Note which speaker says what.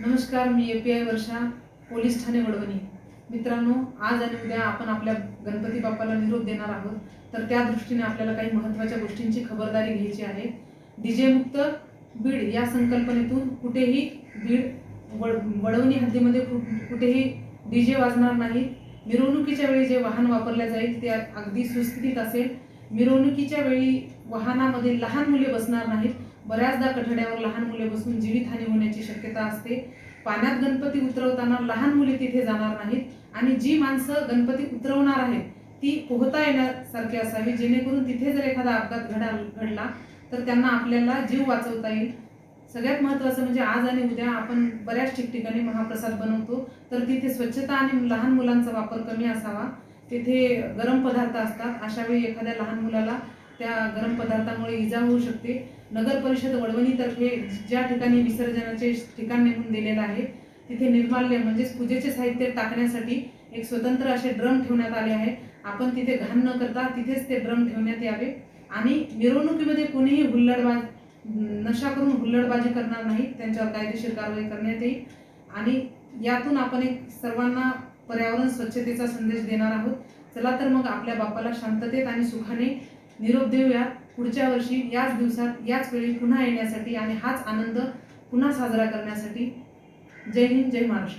Speaker 1: नमस्कार मी A P I Varsha police Thane Wadwani. मित्रांनो आज आणि उद्या आपण आपल्या गणपती बाप्पाला निरोप देणार आहोत. तर त्या दृष्टीने आपल्याला काही महत्त्वाच्या गोष्टींची खबरदारी घ्यायची आहे. डीजे मुक्त बीड या संकल्पनेतून कुठेही बीड वड वडवणी हद्दीमध्ये कुठेही डीजे वाजणार नाही. मिरवणुकीच्या वेळी जे वाहन वापरले जाईल ते अगदी सुस्थितीत असेल. मिरवणुकीच्या वेळी वाहनामध्ये लहान मुले बसणार नाहीत. बऱ्याचदा कठड्यावर लहान मुले बसून जीवितहानी होण्याची शक्यता असते. पाण्यात गणपती उतरवताना लहान मुले तिथे जाणार नाहीत आणि जी माणसं गणपती उतरवणार आहेत ती पोहता येण्यासारखी असावी जेणेकरून तिथे जर एखादा अपघात घडा घडला तर त्यांना आपल्याला जीव वाचवता येईल. सगळ्यात महत्त्वाचं म्हणजे आज आणि उद्या आपण बऱ्याच ठिकठिकाणी महाप्रसाद बनवतो तर तिथे स्वच्छता आणि लहान मुलांचा वापर कमी असावा. तिथे गरम पदार्थ असतात अशा वेळी एखाद्या लहान मुलाला त्या गरम पदार्थामुळे इजा होऊ शकते. नगर परिषद वडवणीतर्फे ज्या ठिकाणी विसर्जनाचे ठिकाण नेमून दिलेलं आहे तिथे निर्माल्य म्हणजेच पूजेचे साहित्य टाकण्यासाठी एक स्वतंत्र असे ड्रम ठेवण्यात आले आहे आपण तिथे घाण न करता तिथेच ते ड्रम ठेवण्यात यावे. आणि मिरवणुकीमध्ये कोणीही हुल्लडबाज नशा करून हुल्लडबाजी करणार नाही त्यांच्यावर कायदेशीर कारवाई करण्यात येईल. आणि यातून आपण एक सर्वांना पर्यावरण स्वच्छतेचा संदेश देणार आहोत. चला तर मग आपल्या बापाला शांततेत आणि सुखाने निरोप देऊया. पुढच्या वर्षी याच दिवसात याच वेळी पुन्हा येण्यासाठी आणि हाच आनंद पुन्हा साजरा करण्यासाठी. जय हिंद जय महाराष्ट्र.